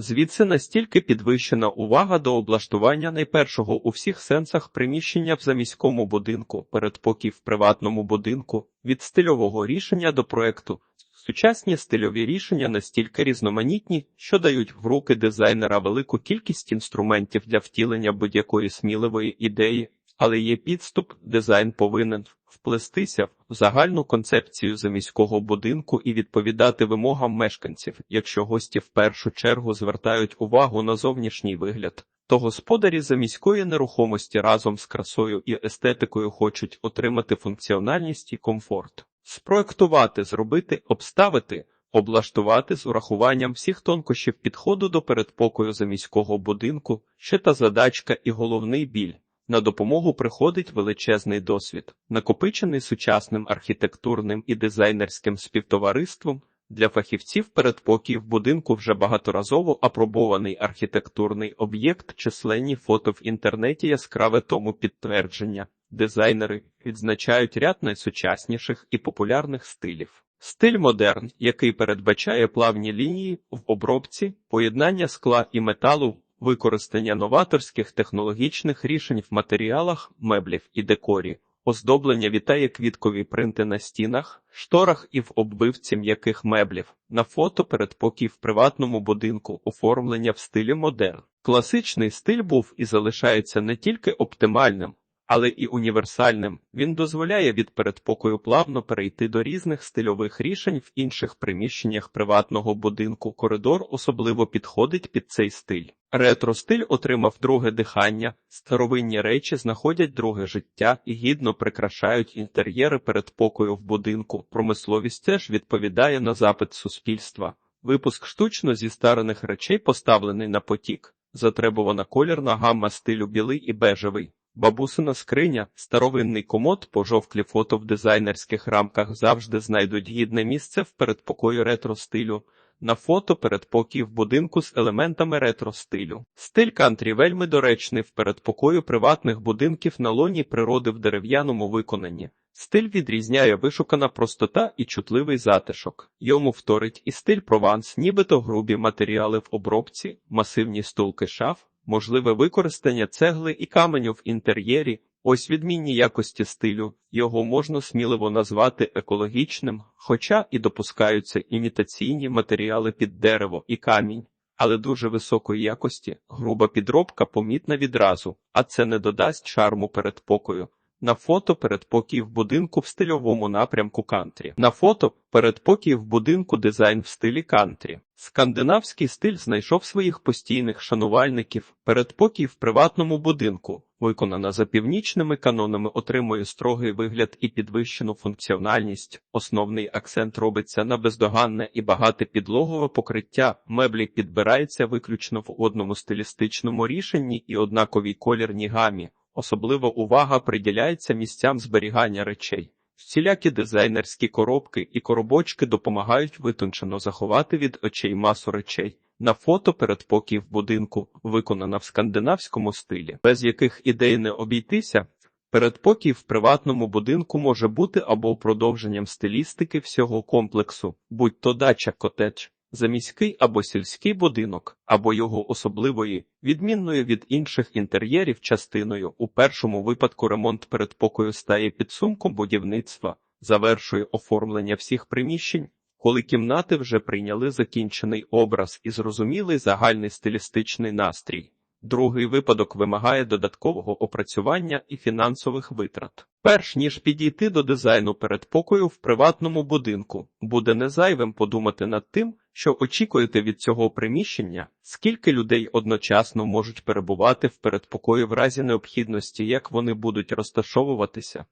Звідси настільки підвищена увага до облаштування найпершого у всіх сенсах приміщення в заміському будинку, передпокій в приватному будинку, від стильового рішення до проекту. Сучасні стильові рішення настільки різноманітні, що дають в руки дизайнера велику кількість інструментів для втілення будь-якої сміливої ідеї, але є підступ, дизайн повинен вплестися в загальну концепцію заміського будинку і відповідати вимогам мешканців. Якщо гості в першу чергу звертають увагу на зовнішній вигляд, то господарі заміської нерухомості разом з красою і естетикою хочуть отримати функціональність і комфорт, спроектувати, зробити, обставити. Облаштувати з урахуванням всіх тонкощів підходу до передпокою заміського будинку, ще та задачка і головний біль. На допомогу приходить величезний досвід, накопичений сучасним архітектурним і дизайнерським співтовариством. Для фахівців передпокій в будинку вже багаторазово апробований архітектурний об'єкт, численні фото в інтернеті яскраве тому підтвердження. Дизайнери відзначають ряд найсучасніших і популярних стилів. Стиль модерн, який передбачає плавні лінії в обробці, поєднання скла і металу, використання новаторських технологічних рішень в матеріалах, меблів і декорі, оздоблення вітає квіткові принти на стінах, шторах і в оббивці м'яких меблів, на фото передпокій в приватному будинку, оформлення в стилі модерн. Класичний стиль був і залишається не тільки оптимальним, але і універсальним. Він дозволяє від передпокою плавно перейти до різних стильових рішень в інших приміщеннях приватного будинку. Коридор особливо підходить під цей стиль. Ретро-стиль отримав друге дихання, старовинні речі знаходять друге життя і гідно прикрашають інтер'єри передпокою в будинку. Промисловість теж відповідає на запит суспільства. Випуск штучно зістарених речей поставлений на потік. Затребувана колірна гамма стилю білий і бежевий. Бабусина скриня, старовинний комод, пожовклі фото в дизайнерських рамках завжди знайдуть гідне місце в передпокої ретро-стилю. На фото передпокій в будинку з елементами ретро-стилю. Стиль кантрі вельми доречний в передпокою приватних будинків на лоні природи в дерев'яному виконанні. Стиль відрізняє вишукана простота і чутливий затишок. Йому вторить і стиль прованс, нібито грубі матеріали в обробці, масивні стулки шаф, можливе використання цегли і каменю в інтер'єрі. Ось відмінні якості стилю, його можна сміливо назвати екологічним, хоча і допускаються імітаційні матеріали під дерево і камінь, але дуже високої якості, груба підробка помітна відразу, а це не додасть шарму передпокою. На фото передпокій в будинку в стильовому напрямку кантрі. На фото передпокій в будинку дизайн в стилі кантрі. Скандинавський стиль знайшов своїх постійних шанувальників. Передпокій в приватному будинку, виконана за північними канонами, отримує строгий вигляд і підвищену функціональність. Основний акцент робиться на бездоганне і багате підлогове покриття. Меблі підбираються виключно в одному стилістичному рішенні і однаковій колірній гамі. Особлива увага приділяється місцям зберігання речей. Всілякі дизайнерські коробки і коробочки допомагають витончено заховати від очей масу речей. На фото передпокій в будинку, виконана в скандинавському стилі, без яких ідей не обійтися. Передпокій в приватному будинку може бути або продовженням стилістики всього комплексу, будь то дача котедж, заміський або сільський будинок, або його особливої, відмінною від інших інтер'єрів частиною. У першому випадку ремонт передпокою стає підсумком будівництва, завершує оформлення всіх приміщень, коли кімнати вже прийняли закінчений образ і зрозумілий загальний стилістичний настрій. Другий випадок вимагає додаткового опрацювання і фінансових витрат. Перш ніж підійти до дизайну передпокою в приватному будинку, буде незайвим подумати над тим, що очікуєте від цього приміщення, скільки людей одночасно можуть перебувати в передпокої в разі необхідності, як вони будуть розташовуватися,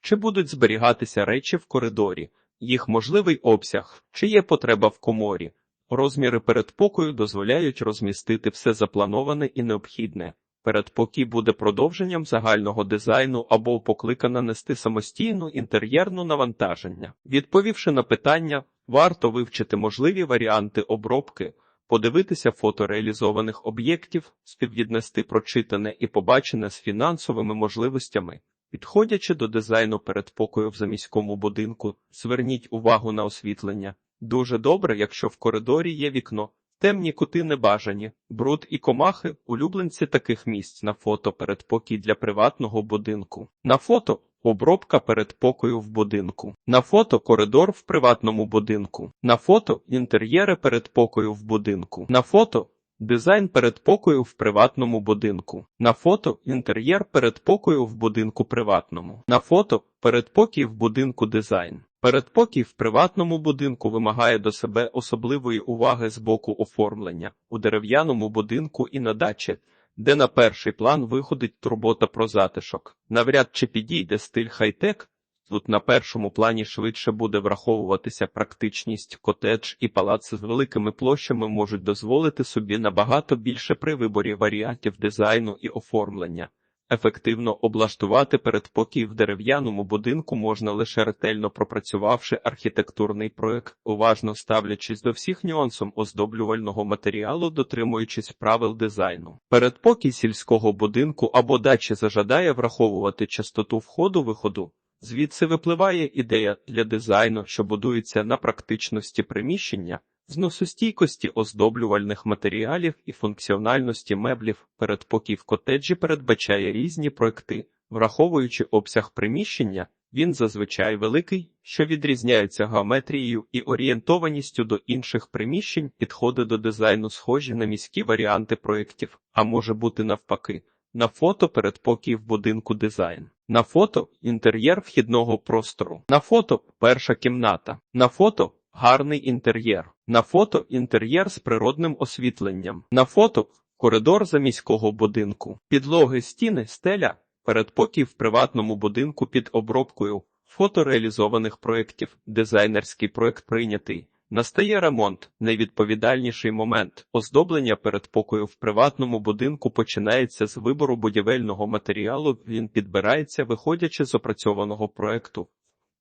чи будуть зберігатися речі в коридорі, їх можливий обсяг, чи є потреба в коморі. Розміри передпокою дозволяють розмістити все заплановане і необхідне. Передпокій буде продовженням загального дизайну або покликана нести самостійну інтер'єрну навантаження. Відповівши на питання, варто вивчити можливі варіанти обробки, подивитися фото реалізованих об'єктів, співвіднести прочитане і побачене з фінансовими можливостями. Підходячи до дизайну передпокою в заміському будинку, зверніть увагу на освітлення. Дуже добре, якщо в коридорі є вікно. Темні кути небажані, бруд і комахи улюбленці таких місць на фото передпокій для приватного будинку. На фото обробка передпокою в будинку. На фото коридор в приватному будинку. На фото інтер'єри передпокою в будинку. На фото Дизайн передпокою в приватному будинку. На фото інтер'єр передпокою в будинку приватному. На фото передпокій в будинку дизайн. Передпокій в приватному будинку вимагає до себе особливої уваги з боку оформлення у дерев'яному будинку і на дачі, де на перший план виходить турбота про затишок. Навряд чи підійде стиль хай-тек, Тут на першому плані швидше буде враховуватися практичність, котедж і палац з великими площами можуть дозволити собі набагато більше при виборі варіантів дизайну і оформлення. Ефективно облаштувати передпокій в дерев'яному будинку можна лише ретельно пропрацювавши архітектурний проект, уважно ставлячись до всіх нюансів оздоблювального матеріалу, дотримуючись правил дизайну. Передпокій сільського будинку або дачі зажадає враховувати частоту входу-виходу. Звідси випливає ідея для дизайну, що будується на практичності приміщення, зносостійкості оздоблювальних матеріалів і функціональності меблів. Передпокій в котеджі передбачає різні проекти, враховуючи обсяг приміщення, він зазвичай великий, що відрізняється геометрією і орієнтованістю до інших приміщень, підходи до дизайну схожі на міські варіанти проєктів, а може бути навпаки. На фото передпокій в будинку дизайн. На фото інтер'єр вхідного простору. На фото перша кімната. На фото гарний інтер'єр. На фото інтер'єр з природним освітленням. На фото коридор заміського будинку. Підлоги стіни, стеля, передпокій в приватному будинку під обробкою. Фото реалізованих проєктів. Дизайнерський проєкт прийнятий. Настає ремонт, найвідповідальніший момент. Оздоблення передпокою в приватному будинку починається з вибору будівельного матеріалу. Він підбирається, виходячи з опрацьованого проекту.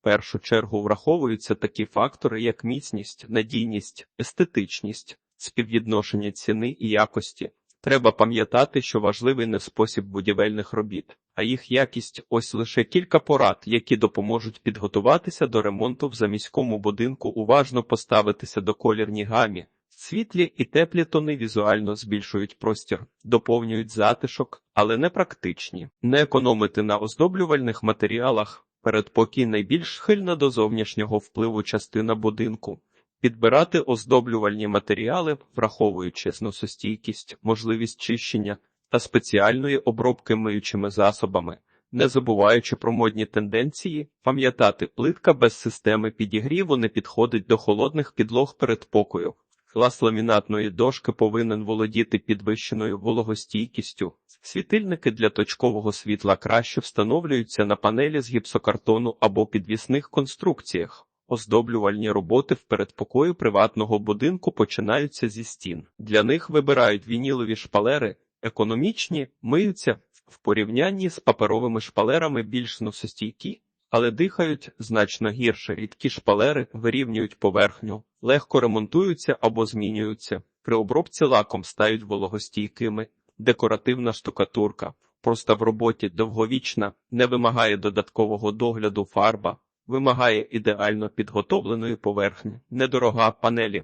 Першу чергу враховуються такі фактори, як міцність, надійність, естетичність, співвідношення ціни і якості. Треба пам'ятати, що важливий не спосіб будівельних робіт, а їх якість ось лише кілька порад, які допоможуть підготуватися до ремонту в заміському будинку, уважно поставитися до колірні гамі. Світлі і теплі тони візуально збільшують простір, доповнюють затишок, але не практичні. Не економити на оздоблювальних матеріалах передпокій найбільш схильна до зовнішнього впливу частина будинку підбирати оздоблювальні матеріали, враховуючи зносостійкість, можливість чищення та спеціальної обробки миючими засобами, не забуваючи про модні тенденції, пам'ятати, плитка без системи підігріву не підходить до холодних підлог передпокою. Клас ламінатної дошки повинен володіти підвищеною вологостійкістю. Світильники для точкового світла краще встановлюються на панелі з гіпсокартону або підвісних конструкціях. Оздоблювальні роботи в передпокої приватного будинку починаються зі стін. Для них вибирають вінілові шпалери, економічні, миються в порівнянні з паперовими шпалерами більш носостійкі, але дихають значно гірше. Рідкі шпалери вирівнюють поверхню, легко ремонтуються або змінюються. При обробці лаком стають вологостійкими, декоративна штукатурка. Проста в роботі довговічна, не вимагає додаткового догляду фарба, вимагає ідеально підготовленої поверхні, недорога панелі,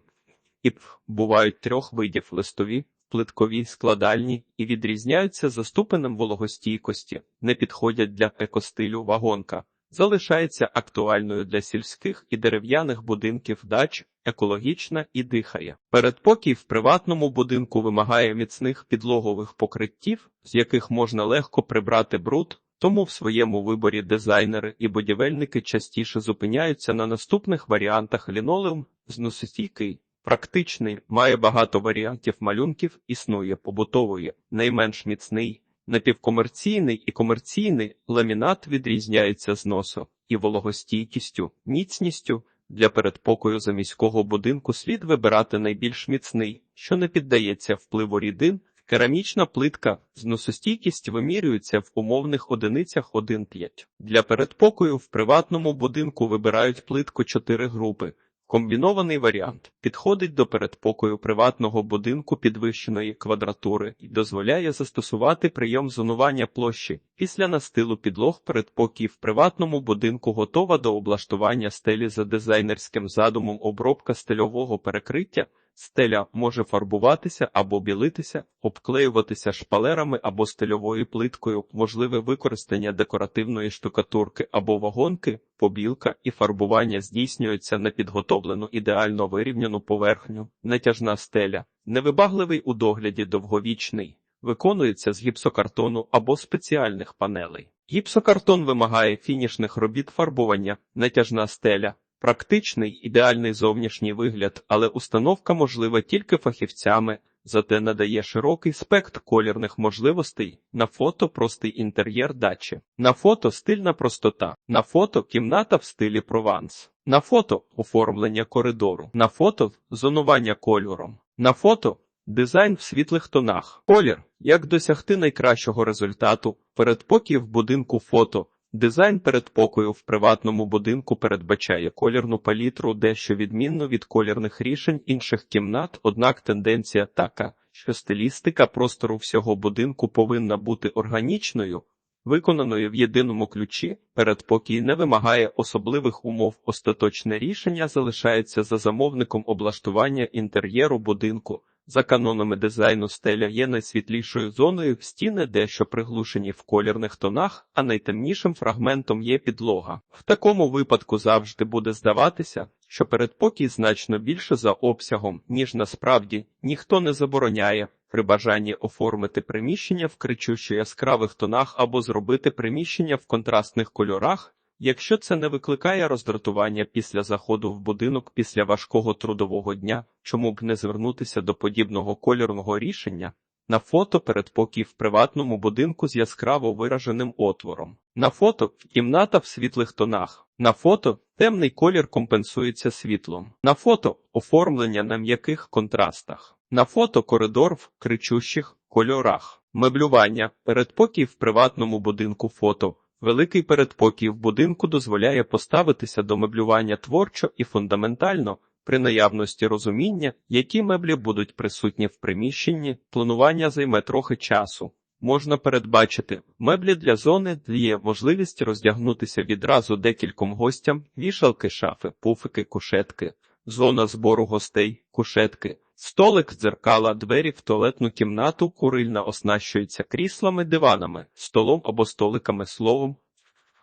і бувають трьох видів листові, плиткові, складальні і відрізняються за ступенем вологостійкості, не підходять для екостилю вагонка. Залишається актуальною для сільських і дерев'яних будинків дач, екологічна і дихає. Передпокій в приватному будинку вимагає міцних підлогових покриттів, з яких можна легко прибрати бруд, тому в своєму виборі дизайнери і будівельники частіше зупиняються на наступних варіантах лінолеум, зносостійкий, практичний, має багато варіантів малюнків, існує побутовий, найменш міцний, напівкомерційний і комерційний ламінат відрізняється зносу і вологостійкістю, міцністю. Для передпокою заміського будинку слід вибирати найбільш міцний, що не піддається впливу рідин, Керамічна плитка зносостійкість вимірюється в умовних одиницях 1,5. Для передпокою в приватному будинку вибирають плитку 4 групи. Комбінований варіант підходить до передпокою приватного будинку підвищеної квадратури і дозволяє застосувати прийом зонування площі. Після настилу підлог передпокій в приватному будинку готова до облаштування стелі за дизайнерським задумом обробка стельового перекриття Стеля може фарбуватися або білитися, обклеюватися шпалерами або стильовою плиткою, можливе використання декоративної штукатурки або вагонки, побілка і фарбування здійснюється на підготовлену ідеально вирівняну поверхню, натяжна стеля, невибагливий у догляді довговічний. Виконується з гіпсокартону або спеціальних панелей. Гіпсокартон вимагає фінішних робіт фарбування, натяжна стеля, практичний ідеальний зовнішній вигляд, але установка можлива тільки фахівцями, зате надає широкий спектр колірних можливостей. На фото простий інтер'єр дачі, на фото стильна простота, на фото кімната в стилі прованс, на фото оформлення коридору, на фото зонування кольором, на фото Дизайн в світлих тонах. Колір. Як досягти найкращого результату. Передпокій в будинку фото. Дизайн передпокою в приватному будинку передбачає колірну палітру дещо відмінно від колірних рішень інших кімнат, однак тенденція така, що стилістика простору всього будинку повинна бути органічною, виконаною в єдиному ключі, передпокій не вимагає особливих умов. Остаточне рішення залишається за замовником облаштування інтер'єру будинку. За канонами дизайну стеля є найсвітлішою зоною, стіни дещо приглушені в колірних тонах, а найтемнішим фрагментом є підлога. В такому випадку завжди буде здаватися, що передпокій значно більше за обсягом, ніж насправді ніхто не забороняє при бажанні оформити приміщення в кричущо яскравих тонах або зробити приміщення в контрастних кольорах. Якщо це не викликає роздратування після заходу в будинок після важкого трудового дня, чому б не звернутися до подібного кольорного рішення? На фото передпокій в приватному будинку з яскраво вираженим отвором. На фото кімната в світлих тонах. На фото темний колір компенсується світлом. На фото оформлення на м'яких контрастах. На фото коридор в кричущих кольорах. Меблювання передпокій в приватному будинку фото. Великий передпокій в будинку дозволяє поставитися до меблювання творчо і фундаментально, при наявності розуміння, які меблі будуть присутні в приміщенні, планування займе трохи часу. Можна передбачити меблі для зони дає можливість роздягнутися відразу декільком гостям, вішалки, шафи, пуфики, кушетки, зона збору гостей, кушетки. Столик, дзеркала, двері в туалетну кімнату, курильна оснащується кріслами, диванами, столом або столиками словом.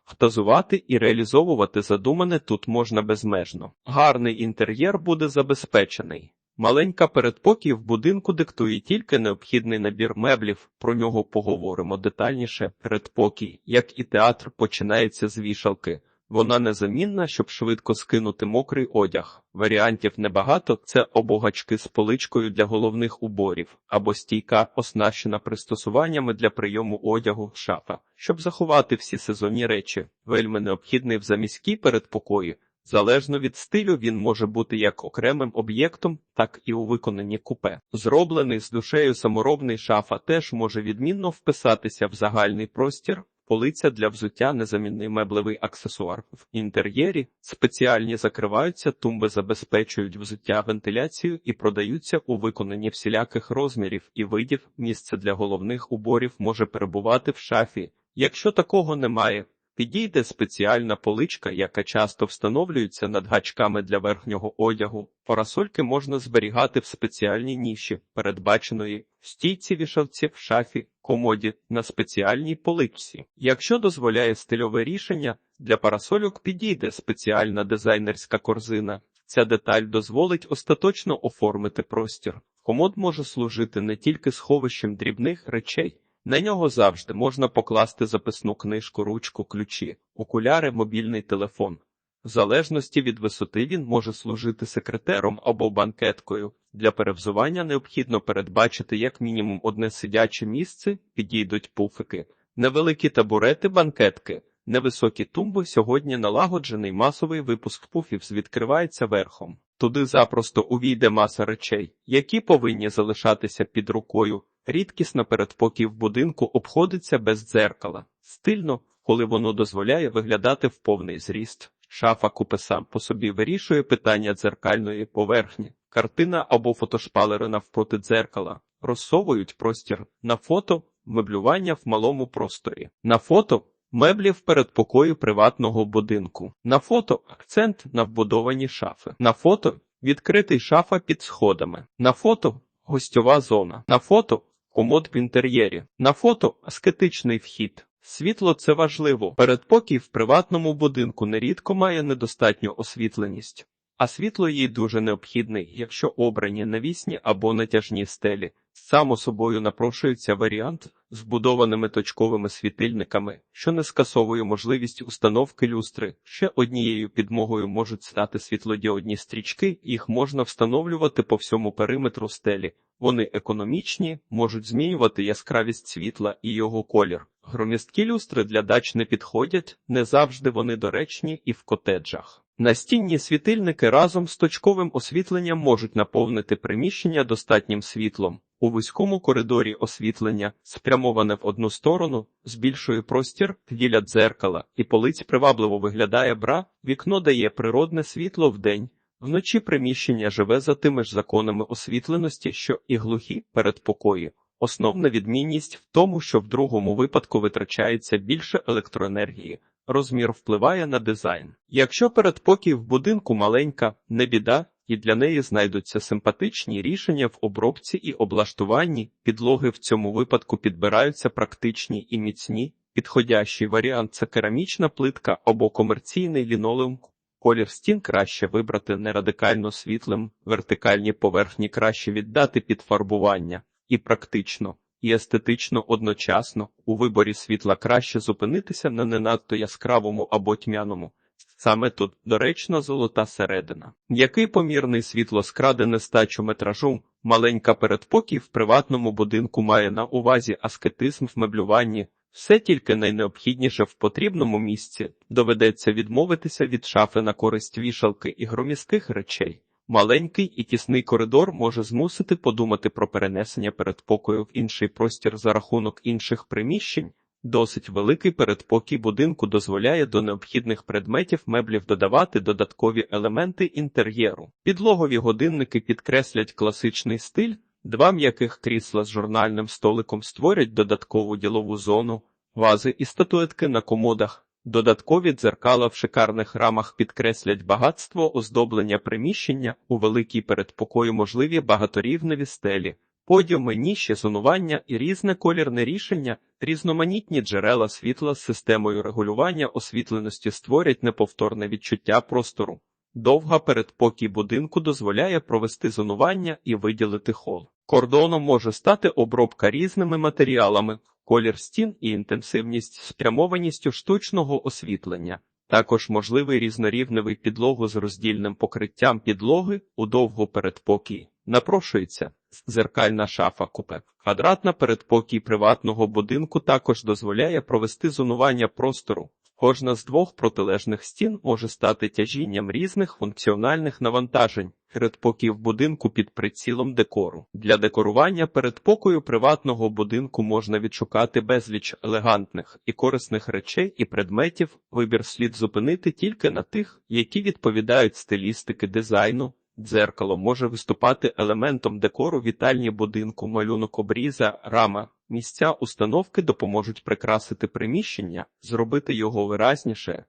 Фантазувати і реалізовувати задумане тут можна безмежно. Гарний інтер'єр буде забезпечений. Маленька передпокій в будинку диктує тільки необхідний набір меблів, про нього поговоримо детальніше. Передпокій, як і театр, починається з вішалки. Вона незамінна, щоб швидко скинути мокрий одяг. Варіантів небагато це обогачки з поличкою для головних уборів або стійка, оснащена пристосуваннями для прийому одягу, шафа, щоб заховати всі сезонні речі. Вельми необхідний в заміській передпокої. Залежно від стилю, він може бути як окремим об'єктом, так і у виконанні купе. Зроблений з душею саморобний шафа теж може відмінно вписатися в загальний простір. Полиця для взуття незамінний меблевий аксесуар. В інтер'єрі спеціальні закриваються, тумби забезпечують взуття вентиляцію і продаються у виконанні всіляких розмірів і видів. Місце для головних уборів може перебувати в шафі. Якщо такого немає, підійде спеціальна поличка, яка часто встановлюється над гачками для верхнього одягу. Парасольки можна зберігати в спеціальній ніші, передбаченої стійці вішавці в шафі, комоді на спеціальній поличці. Якщо дозволяє стильове рішення, для парасольок підійде спеціальна дизайнерська корзина. Ця деталь дозволить остаточно оформити простір. Комод може служити не тільки сховищем дрібних речей. На нього завжди можна покласти записну книжку, ручку, ключі, окуляри, мобільний телефон. В залежності від висоти він може служити секретером або банкеткою. Для перевзування необхідно передбачити як мінімум одне сидяче місце, підійдуть пуфики, невеликі табурети, банкетки, невисокі тумби. Сьогодні налагоджений масовий випуск пуфів відкривається верхом. Туди запросто увійде маса речей, які повинні залишатися під рукою. Рідкісна передпокій в будинку обходиться без дзеркала, стильно, коли воно дозволяє виглядати в повний зріст. Шафа купе сам по собі вирішує питання дзеркальної поверхні. Картина або фотошпалери навпроти дзеркала розсовують простір на фото, меблювання в малому просторі. На фото меблі в передпокої приватного будинку. На фото акцент на вбудовані шафи. На фото Відкритий шафа під сходами. На фото гостьова зона. На фото комод в інтер'єрі. На фото аскетичний вхід. Світло це важливо. Передпокій в приватному будинку нерідко має недостатню освітленість, а світло їй дуже необхідне, якщо обрані навісні або натяжні стелі. Само собою напрошується варіант з вбудованими точковими світильниками, що не скасовує можливість установки люстри. Ще однією підмогою можуть стати світлодіодні стрічки, їх можна встановлювати по всьому периметру стелі. Вони економічні, можуть змінювати яскравість світла і його колір. Громісткі люстри для дач не підходять, не завжди вони доречні і в котеджах. Настінні світильники разом з точковим освітленням можуть наповнити приміщення достатнім світлом. У вузькому коридорі освітлення, спрямоване в одну сторону, збільшує простір біля дзеркала, і полиць привабливо виглядає бра, вікно дає природне світло вдень. Вночі приміщення живе за тими ж законами освітленості, що і глухі передпокої. Основна відмінність в тому, що в другому випадку витрачається більше електроенергії. Розмір впливає на дизайн. Якщо передпокій в будинку маленька, не біда, і для неї знайдуться симпатичні рішення в обробці і облаштуванні, підлоги в цьому випадку підбираються практичні і міцні. Підходящий варіант це керамічна плитка або комерційний лінолеум. Колір стін краще вибрати не радикально світлим, вертикальні поверхні краще віддати під фарбування, і практично, і естетично одночасно у виборі світла краще зупинитися на не надто яскравому або тьмяному. Саме тут доречно золота середина. Який помірний світло скраде нестачу метражу, маленька передпокій в приватному будинку має на увазі аскетизм в меблюванні, все тільки найнеобхідніше в потрібному місці, доведеться відмовитися від шафи на користь вішалки і громістких речей. Маленький і тісний коридор може змусити подумати про перенесення передпокою в інший простір за рахунок інших приміщень. Досить великий передпокій будинку дозволяє до необхідних предметів меблів додавати додаткові елементи інтер'єру. Підлогові годинники підкреслять класичний стиль, два м'яких крісла з журнальним столиком створять додаткову ділову зону, вази і статуетки на комодах. Додаткові дзеркала в шикарних рамах підкреслять багатство оздоблення приміщення у великій передпокою можливі багаторівневі стелі. Подіуми, ніші, зонування і різне колірне рішення, різноманітні джерела світла з системою регулювання освітленості створять неповторне відчуття простору. Довга передпокій будинку дозволяє провести зонування і виділити хол. Кордоном може стати обробка різними матеріалами, колір стін і інтенсивність спрямованістю штучного освітлення. Також можливий різнорівневий підлогу з роздільним покриттям підлоги у довгу передпокій. Напрошується зеркальна шафа купе. Квадратна передпокій приватного будинку також дозволяє провести зонування простору. Кожна з двох протилежних стін може стати тяжінням різних функціональних навантажень. Передпокій в будинку під прицілом декору. Для декорування передпокою приватного будинку можна відшукати безліч елегантних і корисних речей і предметів. Вибір слід зупинити тільки на тих, які відповідають стилістики дизайну. Дзеркало може виступати елементом декору вітальні будинку, малюнок обріза, рама. Місця установки допоможуть прикрасити приміщення, зробити його виразніше.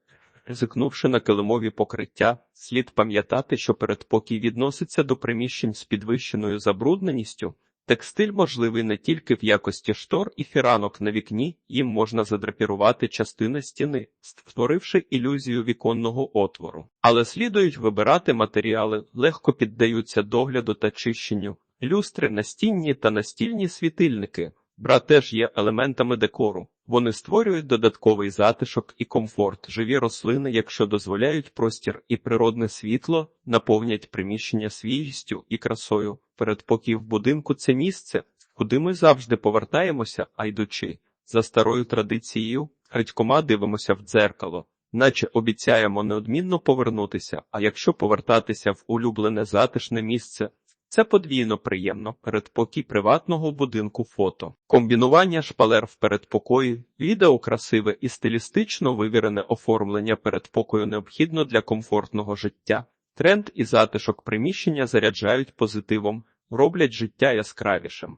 Ризикнувши на килимові покриття, слід пам'ятати, що передпокій відноситься до приміщень з підвищеною забрудненістю. Текстиль можливий не тільки в якості штор і фіранок на вікні, їм можна задрапірувати частини стіни, створивши ілюзію віконного отвору. Але слідують вибирати матеріали, легко піддаються догляду та чищенню, люстри, настінні та настільні світильники. Бра теж є елементами декору. Вони створюють додатковий затишок і комфорт. Живі рослини, якщо дозволяють простір і природне світло, наповнять приміщення свіжістю і красою. Передпокій в будинку це місце, куди ми завжди повертаємося, а йдучи. За старою традицією, градькома дивимося в дзеркало, наче обіцяємо неодмінно повернутися, а якщо повертатися в улюблене затишне місце, це подвійно приємно передпокій приватного будинку фото. Комбінування шпалер в передпокої, відео красиве і стилістично вивірене оформлення передпокою необхідно для комфортного життя. Тренд і затишок приміщення заряджають позитивом, роблять життя яскравішим.